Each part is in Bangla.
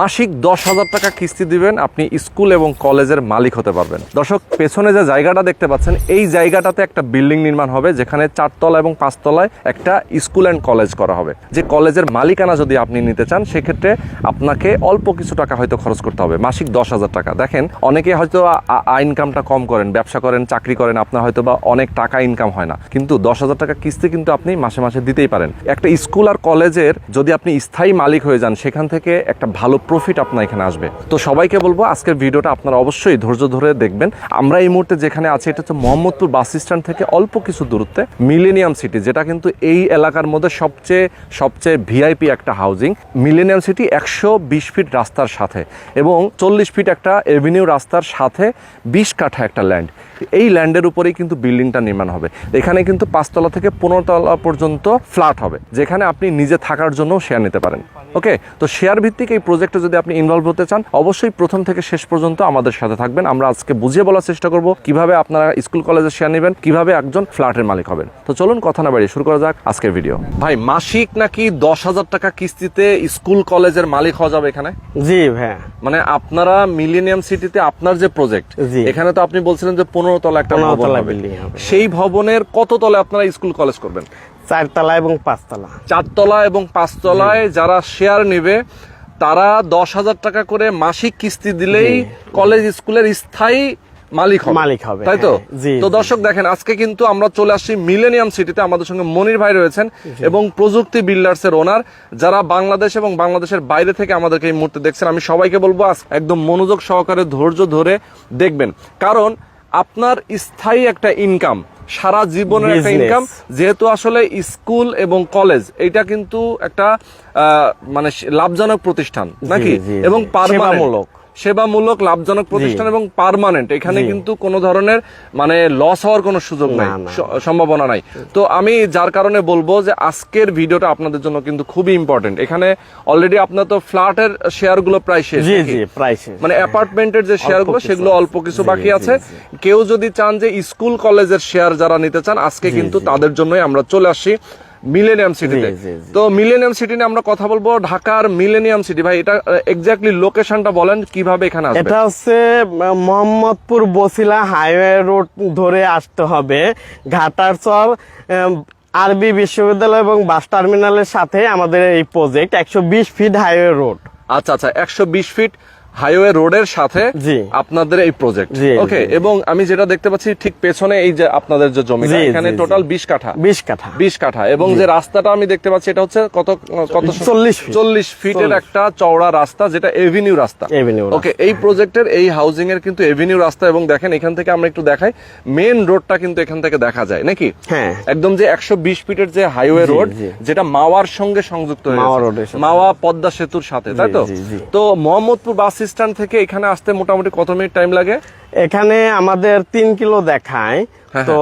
মাসিক দশ হাজার টাকা কিস্তি দিবেন, আপনি স্কুল এবং কলেজের মালিক হতে পারবেন। দর্শক, পেছনে যে জায়গাটা দেখতে পাচ্ছেন, এই জায়গাটাতে একটা বিল্ডিং নির্মাণ হবে, যেখানে চারতলা এবং পাঁচতলায় একটা স্কুল অ্যান্ড কলেজ করা হবে। যে কলেজের মালিকানা যদি আপনি নিতে চান, সেক্ষেত্রে আপনাকে অল্প কিছু টাকা হয়তো খরচ করতে হবে, মাসিক দশ হাজার টাকা। দেখেন, অনেকে হয়তো ইনকামটা কম করেন, ব্যবসা করেন, চাকরি করেন, আপনার হয়তো বা অনেক টাকা ইনকাম হয় না। কিন্তু দশ হাজার টাকা কিস্তি কিন্তু আপনি মাসে মাসে দিতেই পারেন। একটা স্কুল আর কলেজের যদি আপনি স্থায়ী মালিক হয়ে যান, সেখান থেকে একটা ভালো প্রফিট আপনার এখানে আসবে। তো সবাইকে বলব, আজকের ভিডিওটা আপনারা অবশ্যই ধৈর্য ধরে দেখবেন। আমরা এই মুহূর্তে যেখানে আছি, এটা হচ্ছে মোহাম্মদপুর বাস স্ট্যান্ড থেকে অল্প কিছু দূরত্বে মিলেনিয়াম সিটি যেটা কিন্তু এই এলাকার মধ্যে সবচেয়ে সবচেয়ে ভিআইপি একটা হাউজিং মিলেনিয়াম সিটি একশো বিশ ফিট রাস্তার সাথে এবং চল্লিশ ফিট একটা এভিনিউ রাস্তার সাথে বিশ কাঠা একটা ল্যান্ড এই ল্যান্ডের উপরেই কিন্তু বিল্ডিংটা নির্মাণ হবে। এখানে কিন্তু পাঁচতলা থেকে পনেরো তলা পর্যন্ত ফ্ল্যাট হবে, যেখানে আপনি নিজে থাকার জন্য শেয়ার নিতে পারেন। ওকে তো শেয়ার ভিত্তিক এই প্রজেক্টে যদি আপনি ইনভলভ হতে চান অবশ্যই প্রথম থেকে শেষ পর্যন্ত আমাদের সাথে থাকবেন। আমরা আজকে বুঝিয়ে বলার চেষ্টা করব কীভাবে আপনারা স্কুল কলেজে শেয়ার নেবেন কীভাবে একজন ফ্ল্যাটের মালিক হবেন। তো চলুন কথা না বাড়িয়ে শুরু করা যাক আজকের ভিডিও ভাই মাসিক নাকি দশ হাজার টাকা কিস্তিতে স্কুল কলেজের মালিক হওয়া যাবে এখানে? জি ভাইয়া। মানে আপনারা মিলেনিয়াম সিটিতে আপনার যে প্রজেক্ট। এখানে তো আপনি বলছিলেন যে পনেরো তলা একটা 15 ভবন। সেই ভবনের কত তলে আপনারা স্কুল কলেজ করবেন? চারতলা এবং পাঁচতলা। চারতলা এবং পাঁচতলায় যারা শেয়ার নেবে তারা দশ হাজার টাকা করে মাসিক কিস্তি দিলেই কলেজ স্কুলের স্থায়ী মালিক হবে। মালিক হবে, তাই তো? হ্যাঁ, তো দর্শক দেখেন আজকে কিন্তু আমরা চলে আসছি মিলেনিয়াম সিটিতে আমাদের সঙ্গে মনির ভাই রয়েছেন এবং প্রযুক্তি বিল্ডার্স এর ওনার যারা বাংলাদেশ এবং বাংলাদেশের বাইরে থেকে আমাদেরকে এই মুহূর্তে দেখছেন আমি সবাইকে বলব আজ- একদম মনোযোগ সহকারে ধৈর্য ধরে দেখবেন। কারণ আপনার স্থায়ী একটা ইনকাম সারা জীবনের একটা ইনকাম যেহেতু আসলে স্কুল এবং কলেজ এটা কিন্তু একটা আহ, মানে লাভজনক প্রতিষ্ঠান নাকি? এবং জি। সেবামূলক। লাভজনক প্রতিষ্ঠান এবং পার্মানেন্ট এখানে কিন্তু কোনো ধরনের মানে লস হওয়ার কোনো সুযোগ নাই সম্ভাবনা নাই। তো আমি যার কারণে বলব যে আজকের ভিডিওটা আপনাদের জন্য কিন্তু খুবই ইম্পর্টেন্ট এখানে অলরেডি আপনার তো ফ্ল্যাটের শেয়ারগুলো প্রায় শেষ। মানে অ্যাপার্টমেন্টের যে শেয়ারগুলো সেগুলো অল্প কিছু বাকি আছে। কেউ যদি চান যে স্কুল কলেজের শেয়ার যারা নিতে চান আজকে কিন্তু তাদের জন্যই আমরা চলে আসছি মিলেনিয়াম সিটিতে। তো মিলেনিয়াম সিটি নিয়ে আমরা কথা বলব ঢাকার মিলেনিয়াম সিটি ভাই এটা এক্স্যাক্টলি লোকেশনটা বলেন কীভাবে এখানে আসবে। এটা হচ্ছে মোহাম্মদপুর বসিলা হাইওয়ে রোড ধরে আসতে হবে। ঘাটারচর আরবি বিশ্ববিদ্যালয় এবং বাস টার্মিনালের সাথে আমাদের এই প্রজেক্ট একশো বিশ ফিট হাইওয়ে রোড আচ্ছা আচ্ছা একশো বিশ ফিট হাইওয়ে রোডের সাথে আপনাদের এই প্রজেক্ট। ওকে। এবং আমি যেটা দেখতে পাচ্ছি ঠিক পেছনে এই যে আপনাদের যে জমি এখানে। টোটাল বিশ কাঠা। বিশ কাঠা। বিশ কাঠা। এবং যে রাস্তাটা আমি দেখতে পাচ্ছি এটা হচ্ছে কত কত 40 feet। চল্লিশ ফিটের একটা চওড়া রাস্তা যেটা এভিনিউ রাস্তা। ওকে এই প্রজেক্টের এই হাউজিং এর কিন্তু এভিনিউ রাস্তা এবং দেখেন এখান থেকে আমরা একটু দেখাই। মেন রোডটা কিন্তু এখান থেকে দেখা যায় নাকি? হ্যাঁ। একদম যে একশো বিশ ফিটের যে হাইওয়ে রোড যেটা মাওয়ার সঙ্গে সংযুক্ত হয়ে মাওয়া পদ্মা সেতুর সাথে তাই তো। তো মোহাম্মদপুর বাস স্ট্যান্ড থেকে এখানে আসতে মোটামুটি কত মিনিট টাইম লাগে? এখানে আমাদের তিন কিলো দেখায়। হ্যাঁ, তো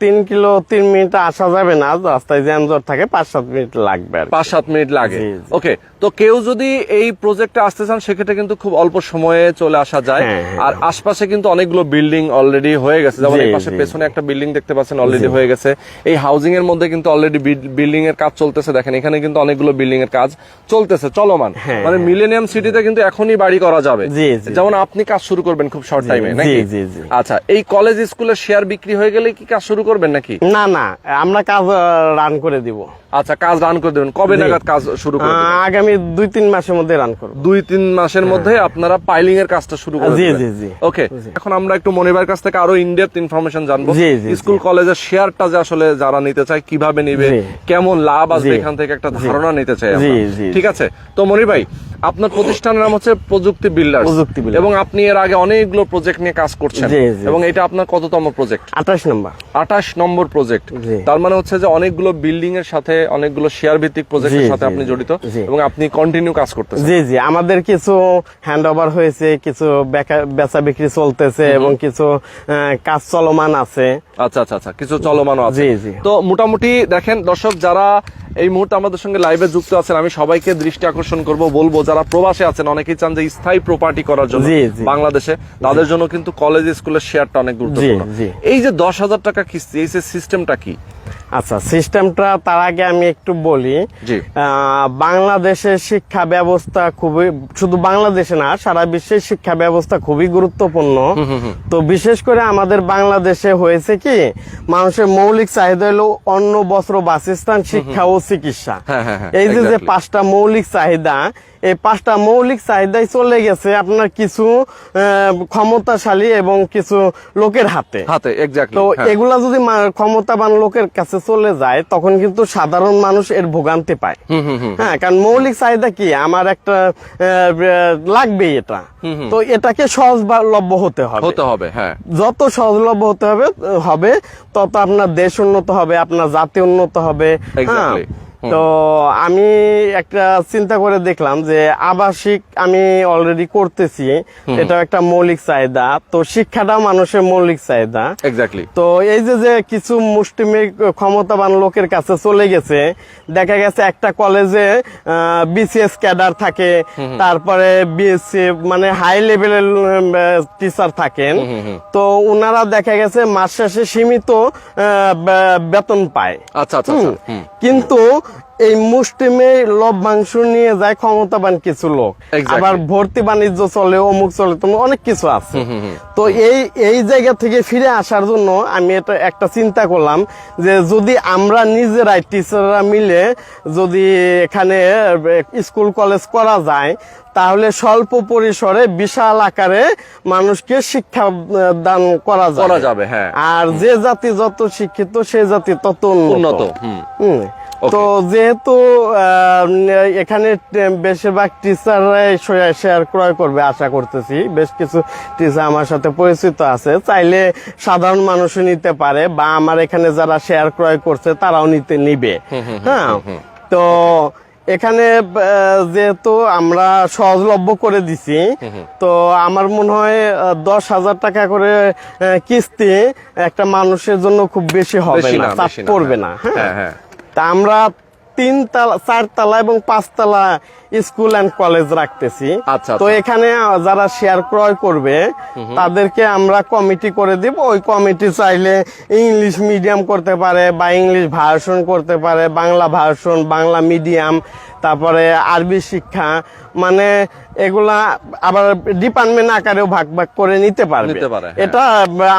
তিন কিলো তিন মিনিট আসা যাবে না রাস্তায় জ্যামজট থাকে পাঁচ সাত মিনিট লাগবে পাঁচ সাত মিনিট লাগে। ওকে তো কেউ যদি এই প্রজেক্টে আসতে চান সেক্ষেত্রে কিন্তু খুব অল্প সময়ে চলে আসা যায়। হ্যাঁ, হ্যাঁ। আর আশপাশে কিন্তু অনেকগুলো বিল্ডিং অলরেডি হয়ে গেছে। যেমন এই পাশে পেছনে একটা বিল্ডিং দেখতে পাচ্ছেন অলরেডি হয়ে গেছে। এই হাউজিং এর মধ্যে কিন্তু অলরেডি বিল্ডিং এর কাজ চলতেছে। দেখেন এখানে কিন্তু অনেকগুলো বিল্ডিং এর কাজ চলতেছে চলমান। হ্যাঁ, মানে মিলেনিয়াম সিটিতে কিন্তু এখনই বাড়ি করা যাবে। যেমন আপনি কাজ শুরু করবেন খুব শর্ট টাইমে নাকি? জি, জি। আচ্ছা এই কলেজ স্কুলের শেয়ার বিক্রি হয়ে গেলে কি কাজ শুরু করবেন নাকি? না না আমরা কাজ রান করে দিব। আচ্ছা কাজ রান করে দেবেন। কবে নাগাদ কাজ শুরু করে দেবেন? আহ, আগামী দুই তিন মাসের মধ্যে রান করব। দুই তিন মাসের মধ্যে আপনারা পাইলিং এর কাজটা শুরু করে জি, জি, জি। ওকে এখন আমরা একটু মনিবার কাছ থেকে আরও ইনডেপথ ইনফরমেশন জানব। স্কুল কলেজের শেয়ারটা যে আসলে যারা নিতে চায় কীভাবে নিবে। কেমন লাভ আসবে এখান থেকে একটা ধারণা নিতে চাই জি, জি, ঠিক আছে? তো মনির ভাই আপনার প্রতিষ্ঠানের নাম হচ্ছে প্রযুক্তি বিল্ডার্স প্রযুক্তি। এবং আপনি এর আগে অনেকগুলো প্রজেক্ট নিয়ে কাজ করছেন। এবং এটা আপনার কততম প্রজেক্ট আঠাশ নম্বর। আঠাশ নম্বর প্রজেক্ট তার মানে হচ্ছে যে অনেকগুলো বিল্ডিং এর সাথে অনেকগুলো শেয়ার ভিত্তিক প্রজেক্টের সাথে আপনি জড়িত এবং আপনি কন্টিনিউ কাজ করতেছেন। জি জি আমাদের কিছু হ্যান্ড ওভার হয়েছে কিছু বেচা বিক্রি চলতেছে এবং কিছু কাজ চলমান আছে। আচ্ছা আচ্ছা আচ্ছা কিছু চলমানও আছে। জি, জি। তো মোটামুটি দেখেন দর্শক যারা এই মুহূর্তে আমাদের সঙ্গে লাইভে যুক্ত আছেন আমি সবাইকে দৃষ্টি আকর্ষণ করব বলব যারা প্রবাসে আছেন অনেকেই চান যে স্থায়ী প্রপার্টি করার জন্য। বাংলাদেশে। তাদের জন্য কিন্তু কলেজ স্কুলের শেয়ারটা অনেক গুরুত্বপূর্ণ। এই যে দশ হাজার টাকা কিস্তি এই যে সিস্টেমটা কি? আচ্ছা সিস্টেমটা তার আগে আমি একটু বলি। বাংলাদেশের শিক্ষা ব্যবস্থা খুবই শুধু বাংলাদেশে না সারা বিশ্বের শিক্ষা ব্যবস্থা খুবই গুরুত্বপূর্ণ। তো বিশেষ করে আমাদের বাংলাদেশে হয়েছে কি মানুষের মৌলিক চাহিদা হলো অন্ন বস্ত্র বাসস্থান শিক্ষা ও চিকিৎসা। হ্যাঁ, হ্যাঁ, হ্যাঁ, এই যে যে পাঁচটা মৌলিক চাহিদা এই পাঁচটা মৌলিক চাহিদাই চলে গেছে আপনার কিছু ক্ষমতাশালী এবং কিছু লোকের হাতে। হাতে তো এগুলা যদি ক্ষমতাবান লোকের কাছে চলে যায় তখন কিন্তু সাধারণ মানুষ এর ভোগান্তি পায়। হ্যাঁ কারণ মৌলিক চাহিদা কি? আমার একটা লাগবেই এটা। তো এটাকে সহজলভ্য হতে হবে। হতে হবে হ্যাঁ। যত সহজলভ্য হতে হবে হবে তত আপনার দেশ উন্নত হবে আপনার জাতি উন্নত হবে। হ্যাঁ. তো আমি একটা চিন্তা করে দেখলাম যে আবাসিক আমি অলরেডি করতেছি। এটা একটা মৌলিক চাহিদা। তো শিক্ষাটাও মানুষের মৌলিক চাহিদা। এক্স্যাক্টলি তো এই যে যে কিছু মুষ্টিমেয় ক্ষমতাবান লোকের কাছে চলে গেছে দেখা গেছে একটা কলেজে বিসিএস ক্যাডার থাকে তারপরে বিএসসি মানে হাই লেভেলের টিচার থাকেন। তো ওনারা দেখা গেছে মাস শেষে সীমিত বেতন পায়। আচ্ছা আচ্ছা আচ্ছা। কিন্তু এই মুষ্টিমে লভ্যাংশ নিয়ে যায় ক্ষমতাবান কিছু লোক। আবার ভর্তি বাণিজ্য চলে অমুক চলে তোমার অনেক কিছু আছে। তো এই এই জায়গা থেকে ফিরে আসার জন্য আমি এটা একটা চিন্তা করলাম যে যদি আমরা নিজেরাই টিচাররা মিলে যদি এখানে স্কুল কলেজ করা যায় তাহলে স্বল্প পরিসরে বিশাল আকারে মানুষকে শিক্ষা দান করা যাবে হ্যাঁ। আর যে জাতি যত শিক্ষিত সে জাতি তত উন্নত। হুম। তো যেহেতু এখানে বেশিরভাগ টিচাররাই শেয়ার ক্রয় করবে আশা করতেছি। বেশ কিছু টিচার আমার সাথে পরিচিত আছে। চাইলে সাধারণ মানুষও নিতে পারে বা আমার এখানে যারা শেয়ার ক্রয় করছে তারাও নিতে নিবে। হ্যাঁ? তো এখানে যেহেতু আমরা সহজলভ্য করে দিছি তো আমার মনে হয় দশ হাজার টাকা করে কিস্তি একটা মানুষের জন্য খুব বেশি হবে না চাপ না, পড়বে হ্যাঁ। না হ্যাঁ? হ্যাঁ, হ্যাঁ। তা আমরা তিন তালা চার তালা এবং পাঁচ তালা স্কুল অ্যান্ড কলেজ রাখতেছি। আচ্ছা, তো আচ্ছা। এখানে যারা শেয়ার ক্রয় করবে তাদেরকে আমরা কমিটি করে দিব। ওই কমিটি চাইলে ইংলিশ মিডিয়াম করতে পারে বা ইংলিশ ভার্সন করতে পারে বাংলা ভার্সন বাংলা মিডিয়াম তারপরে আরবি শিক্ষা মানে এগুলা আবার ডিপার্টমেন্ট আকারেও ভাগ ভাগ করে নিতে পারবে। হ্যাঁ। এটা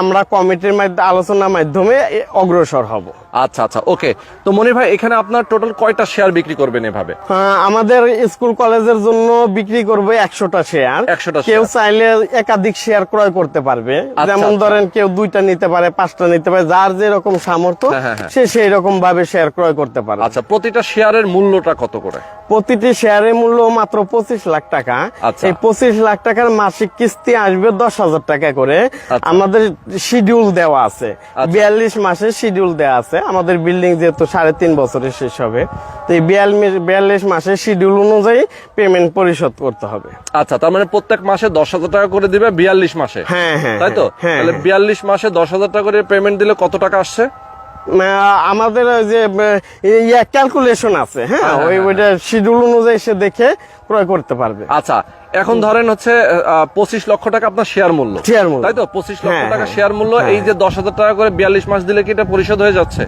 আমরা কমিটির মাধ্যমে আলোচনার মাধ্যমে অগ্রসর হব। আচ্ছা আচ্ছা ওকে। তো মনির ভাই এখানে আপনার টোটাল কয়টা শেয়ার বিক্রি করবেন এভাবে? হ্যাঁ, আমাদের স্কুল কলেজের জন্য বিক্রি করবে একশোটা শেয়ার 100টা কেউ চাইলে একাধিক শেয়ার ক্রয় করতে পারবে। আচ্ছা, যেমন আচ্ছা। ধরেন কেউ দুইটা নিতে পারে পাঁচটা নিতে পারে যার যেরকম সামর্থ্য হ্যাঁ, হ্যাঁ। সে সেই রকম ভাবে শেয়ার ক্রয় করতে পারে আচ্ছা প্রতিটা শেয়ারের মূল্যটা কত করে? প্রতিটি শেয়ারের মূল্য মাত্র পঁচিশ লাখ টাকা। আচ্ছা। এই পঁচিশ লাখ টাকার মাসিক কিস্তি আসবে দশ হাজার টাকা করে। আচ্ছা। আমাদের শিডিউল দেওয়া আছে। বিয়াল্লিশ মাসের শিডিউল দেওয়া আছে। আমাদের বিল্ডিং যেহেতু সাড়ে তিন বছরে শেষ হবে তো এই বিয়াল্লিশ বিয়াল্লিশ মাসের শিডিউল অনুযায়ী পেমেন্ট পরিশোধ করতে হবে। আচ্ছা তার মানে প্রত্যেক মাসে দশ হাজার টাকা করে দিবে বিয়াল্লিশ মাসে। হ্যাঁ হ্যাঁ তাই তো? হ্যাঁ বিয়াল্লিশ মাসে দশ হাজার টাকা করে পেমেন্ট দিলে কত টাকা আসছে? আমাদের ওই যে ক্যালকুলেশন আছে হ্যাঁ? হ্যাঁ, ওই ওইটা শিডিউল অনুযায়ী সে দেখে ক্রয় করতে পারবে। আচ্ছা এখন ধরেন হচ্ছে পঁচিশ লক্ষ টাকা আপনার শেয়ার মূল্য। শেয়ার মূল্য। তাই তো? পঁচিশ লক্ষ হ্যাঁ, টাকা হ্যাঁ, শেয়ার মূল্য এই যে দশ হাজার টাকা করে বিয়াল্লিশ মাস দিলে কি এটা পরিশোধ হয়ে যাচ্ছে?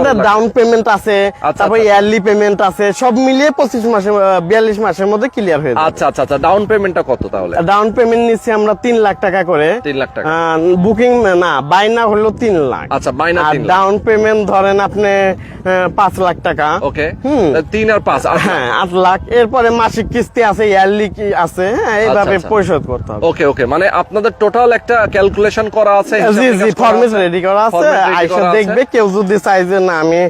এটা ডাউন পেমেন্ট আছে তারপর। ইয়ারলি পেমেন্ট আছে সব মিলিয়ে পঁচিশ মাসে বিয়াল্লিশ মাসের মধ্যে ক্লিয়ার হয়ে আচ্ছা আচ্ছা আচ্ছা। ডাউন পেমেন্টটা কত তাহলে? ডাউন পেমেন্ট নিচ্ছি আমরা তিন লাখ টাকা করে। তিন লাখ টাকা। বুকিং না বাইনা হলো তিন লাখ। আচ্ছা, বাইনা আর ডাউন পেমেন্ট ধরেন আপনি পাঁচ লাখ টাকা। ওকে হুম। তিন আর পাঁচ হ্যাঁ আট লাখ। এরপরে মাসিক কিস্তি আছে ইয়ারলি কি আছে হ্যাঁ এইভাবে আচ্ছা। পরিশোধ করতে হবে। ওকে ওকে মানে আপনাদের টোটাল একটা ক্যালকুলেশন করা আছে জি জি ফরমেট রেডি করা আছে আইসা দেখবে কেউ যদি চাই যে না আমি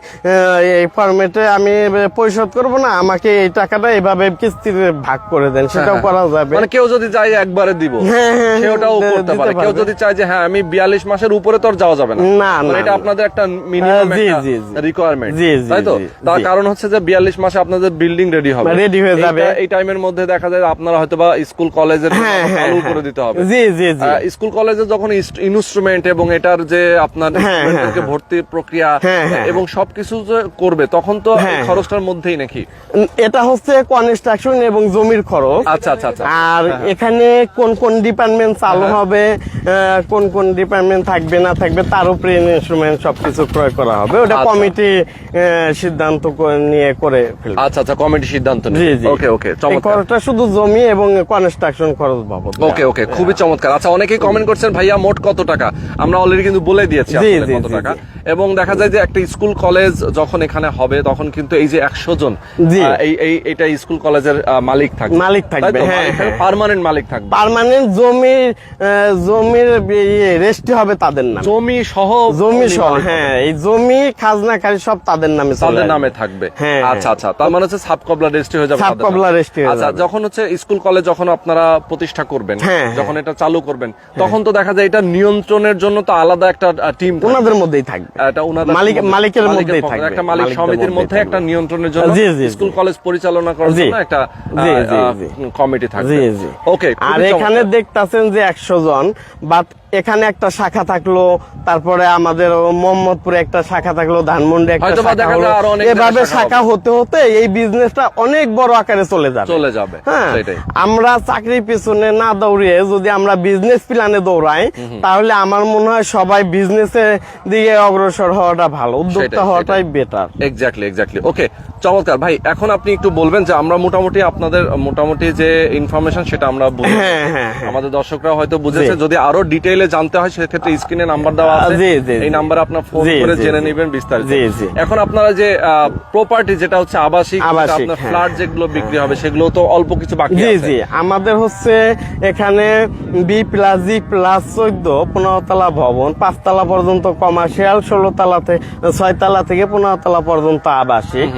এই ফরমেটে আমি পরিশোধ করব না আমাকে এই টাকাটা এইভাবে কিস্তিতে ভাগ করে দেন সেটাও হ্যাঁ, করা যাবে। মানে কেউ যদি চায় একবারে দিব হ্যাঁ, হ্যাঁ, সেটাও হ্যাঁ, করতে পারে। কেউ যদি চায় যে হ্যাঁ আমি বিয়াল্লিশ মাসের উপরে তো আর যাওয়া যাবে না। না, মানে না, এটা আপনাদের একটা মিনিমাম জি, জি, জি। রিকোয়ারমেন্ট তাই তো? তার কারণ হচ্ছে যে বিয়াল্লিশ মাসে আপনাদের বিল্ডিং রেডি হবে। Ready হয়ে যাবে, এই টাইমের মধ্যে দেখা যায় আপনারা হয়তো বা স্কুল কলেজের হ্যাঁ হ্যাঁ চালু হ্যাঁ। করে দিতে হবে। জি জি জি। স্কুল কলেজে যখন ইনস্ট্রুমেন্ট এবং এটার যে আপনার। ভর্তি প্রক্রিয়া এবং সবকিছু যে করবে তখন তো খরচটার মধ্যেই নাকি? এটা হচ্ছে কনস্ট্রাকশন এবং জমির খরচ। আচ্ছা আচ্ছা আচ্ছা। আর এখানে কোন কোন ডিপার্টমেন্ট চালু। হবে কোন কোন ডিপার্টমেন্ট থাকবে না থাকবে তার উপরে ইনস্ট্রুমেন্ট সবকিছু ক্রয় করা হবে। ওটা আচ্ছা। কমিটি সিদ্ধান্ত নিয়ে করে ফেলবে। আচ্ছা আচ্ছা কমিটি সিদ্ধান্ত জি জি। ওকে ওকে চমৎকার। খরচটা শুধু জমি এবং কনস্ট্রাকশন খরচ বাবদ। ওকে ওকে খুবই চমৎকার। আচ্ছা অনেকেই কমেন্ট করছেন ভাইয়া মোট কত টাকা? আমরা অলরেডি কিন্তু বলে দিয়েছি কত টাকা। এবং দেখা যায় যে একটা স্কুল কলেজ যখন এখানে হবে তখন কিন্তু এই যে একশো জন। এই এই এটা স্কুল কলেজের মালিক থাকবে। মালিক থাকবে, হ্যাঁ, হ্যাঁ। পার্মানেন্ট মালিক থাকবে। পার্মানেন্ট জমির আহ, জমির রেস্টি হবে তাদের নামে। জমি সহ জমি সহ হ্যাঁ এই জমি খাজনাকারী সব তাদের নামে তাদের নামে থাকবে। হ্যাঁ, আচ্ছা হ্যাঁ। আচ্ছা তার মানে হচ্ছে সাব কবলা রেজিস্ট্রি হয়ে যাবে সাব তাদের কবলা নামে। registry হয়ে আচ্ছা যখন হচ্ছে স্কুল কলেজ যখন আপনারা প্রতিষ্ঠা করবেন হ্যাঁ, যখন এটা চালু করবেন তখন তো দেখা যায় এটা নিয়ন্ত্রণের জন্য তো আলাদা একটা টিম ওনাদের মধ্যেই থাকবে। এটা ওনাদের মালিক- মধ্যে- মালিকের মধ্যেই থাকবে। একটা মালিক সমিতির মধ্যে একটা নিয়ন্ত্রণের জন্য স্কুল কলেজ পরিচালনা করার জন্য একটা। কমিটি থাকবে। জি জি। ওকে আর এখানে দেখতাছেন যে একশো জন বাট এখানে একটা শাখা থাকল তারপরে আমাদের মোহাম্মদপুরে একটা শাখা থাকল ধানমন্ডি একটা শাখা হলো। এভাবে শাখা হতে হতে এই বিজনেসটা অনেক বড় আকারে চলে যাবে। চলে যাবে হ্যাঁ আমরা চাকরির পিছনে না দৌড়িয়ে যদি আমরা বিজনেস প্ল্যানে দৌড়াই তাহলে আমার মনে হয় সবাই বিজনেসের দিকে অগ্রসর হওয়াটা ভালো উদ্যোক্তা হওয়াটাই বেটার এক্স্যাক্টলি এক্স্যাক্টলি ওকে চমৎকার। ভাই এখন আপনি একটু বলবেন যে আমরা মোটামুটি আপনাদের মোটামুটি যে ইনফরমেশন সেটা আমরা। হ্যাঁ, হ্যাঁ, হ্যাঁ। আমাদের দর্শকরা হয়তো বুঝেছে যদি আরও ডিটেইলে জানতে হয় সেক্ষেত্রে স্ক্রিনে নাম্বার দেওয়া আছে। জি, জি, এই জি। নাম্বারে আপনার ফোন করে জেনে নেবেন বিস্তারিত। জি, জি। এখন আপনারা যে প্রপার্টি যেটা হচ্ছে আবাসিক আপনার। ফ্ল্যাট যেগুলো বিক্রি হবে সেগুলো তো অল্প কিছু বাকি জি আছে। জি। আমাদের হচ্ছে এখানে বি প্লাস জি প্লাস চোদ্দ পনেরো তলা ভবন পাঁচতলা পর্যন্ত কমার্শিয়াল ষোলো তলা থেকে ছয় তলা থেকে পনেরো তলা পর্যন্ত আবাসিক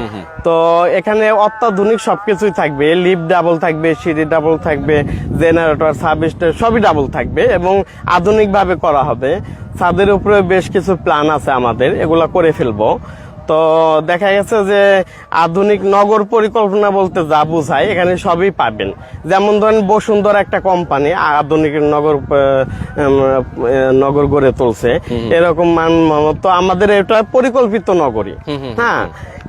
তো এখানে অত্যাধুনিক সবকিছুই থাকবে লিফট ডাবল থাকবে সিঁড়ি ডাবল থাকবে জেনারেটর সার্ভিস সবই ডাবল থাকবে এবং আধুনিক ভাবে করা হবে। ছাদের উপরে বেশ কিছু প্ল্যান আছে আমাদের এগুলা করে ফেলব। তো দেখা গেছে যে আধুনিক নগর পরিকল্পনা বলতে যা বোঝায় এখানে সবই পাবেন। যেমন ধরেন বসুন্ধরা একটা কোম্পানি আধুনিক নগর নগর গড়ে তুলছে। এরকম মান তো আমাদের এটা পরিকল্পিত নগরী হ্যাঁ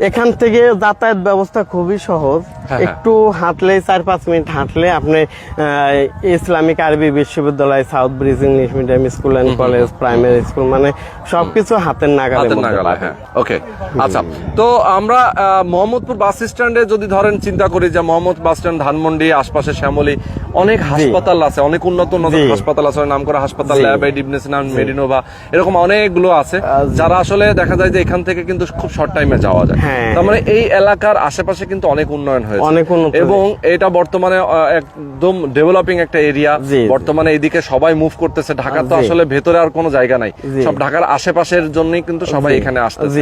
এখান থেকে যাতায়াত ব্যবস্থা খুবই সহজ। হ্যাঁ। একটু হাঁটলে চার পাঁচ মিনিট হাঁটলে আপনি ইসলামিক আরবি বিশ্ববিদ্যালয় south bridge English medium school and college primary school মানে সবকিছু হাতের নাগালে হ্যাঁ। ওকে আচ্ছা তো আমরা মোহাম্মদপুর বাস স্ট্যান্ডে যদি ধরেন চিন্তা করি যে মোহাম্মদ বাস স্ট্যান্ড ধানমন্ডি আশপাশে শ্যামলী অনেক হাসপাতাল আছে অনেক উন্নত উন্নত হাসপাতাল আছে নাম করা হাসপাতাল জি। ল্যাব ডিবনেসনাম মেডিনোভা এরকম অনেকগুলো আছে যারা আসলে দেখা যায় যে এখান থেকে কিন্তু খুব শর্ট টাইমে যাওয়া যায়। হ্যাঁ। তার মানে এই এলাকার আশেপাশে কিন্তু অনেক উন্নয়ন হয়েছে। অনেক এবং এটা বর্তমানে একদম ডেভেলপিং একটা এরিয়া। বর্তমানে এইদিকে সবাই মুভ করতেছে। ঢাকা তো আসলে ভেতরে আর কোনো জায়গা নাই। সব ঢাকার আশেপাশের জন্যই কিন্তু সবাই এখানে আসতেছে।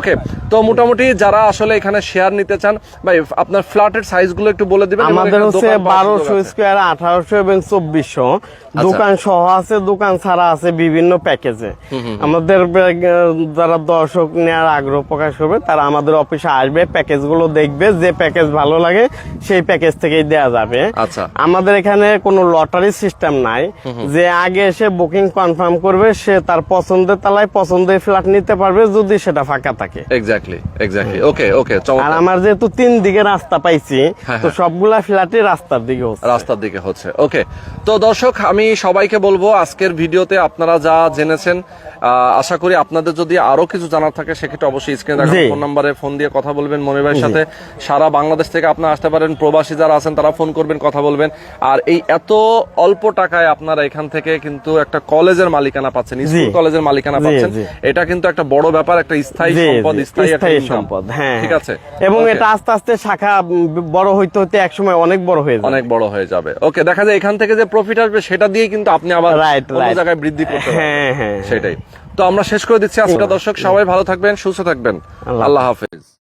ওকে তো মোটামুটি যারা আসলে এখানে শেয়ার নিতে চান ভাই আপনার ফ্ল্যাটের সাইজগুলো একটু বলে দিবেন আমাদের হচ্ছে বারোশো স্কোয়ার আঠারোশো এবং চব্বিশশো। আচ্ছা। দোকান সহ আছে দোকান ছাড়া আছে বিভিন্ন প্যাকেজে আমাদের যারা দর্শক নেওয়ার আগ্রহ প্রকাশ করবে তারা আমাদের অফিসে আসবে প্যাকেজগুলো দেখবে যে প্যাকেজ ভালো লাগে সেই প্যাকেজ থেকেই দেওয়া যাবে। আচ্ছা। আমাদের এখানে কোনো লটারি সিস্টেম নাই। যে আগে এসে বুকিং কনফার্ম করবে সে তার পছন্দের তালায় পছন্দের ফ্ল্যাট নিতে পারবে যদি সেটা ফাঁকা থাকে। এক্স্যাক্টলি এক্স্যাক্টলি ওকে ওকে আর আমার যেহেতু তিন দিকে রাস্তা পাইছি হ্যাঁ, তো হ্যাঁ। সবগুলা ফ্ল্যাটই রাস্তার দিকে হচ্ছে। রাস্তার দিকে হচ্ছে। ওকে তো দর্শক আমি সবাইকে বলব আজকের ভিডিওতে আপনারা যা জেনেছেন আশা করি আপনাদের যদি আরও কিছু জানার থাকে সেক্ষেত্রে অবশ্যই স্ক্রিনে দেখা ফোন নাম্বারে ফোন দিয়ে কথা বলবেন মনির ভাইয়ের সাথে। সারা বাংলাদেশ থেকে আপনারা আসতে পারেন প্রবাসী যারা আছেন তারা ফোন করবেন কথা বলবেন। আর এই এত অল্প টাকায় আপনারা এখান থেকে কিন্তু একটা কলেজের মালিকানা পাচ্ছেন স্কুল কলেজের মালিকানা পাচ্ছেন। এটা কিন্তু একটা বড় ব্যাপার একটা স্থায়ী সম্পদ স্থায়ী একটা সম্পদ হ্যাঁ। ঠিক আছে? এবং এটা আস্তে আস্তে শাখা বড় হইতে হইতে একসময় অনেক বড় হয়ে যাবে। অনেক বড় হয়ে যাবে। ওকে দেখা যায় এখান থেকে যে প্রফিট আসবে সেটা দিয়ে কিন্তু আপনি আবার জায়গায় বৃদ্ধি করতে হ্যাঁ হ্যাঁ। সেটাই। তো আমরা শেষ করে দিচ্ছি। আজকে দর্শক সবাই ভালো থাকবেন সুস্থ থাকবেন। আল্লাহ আল্লাহ হাফেজ।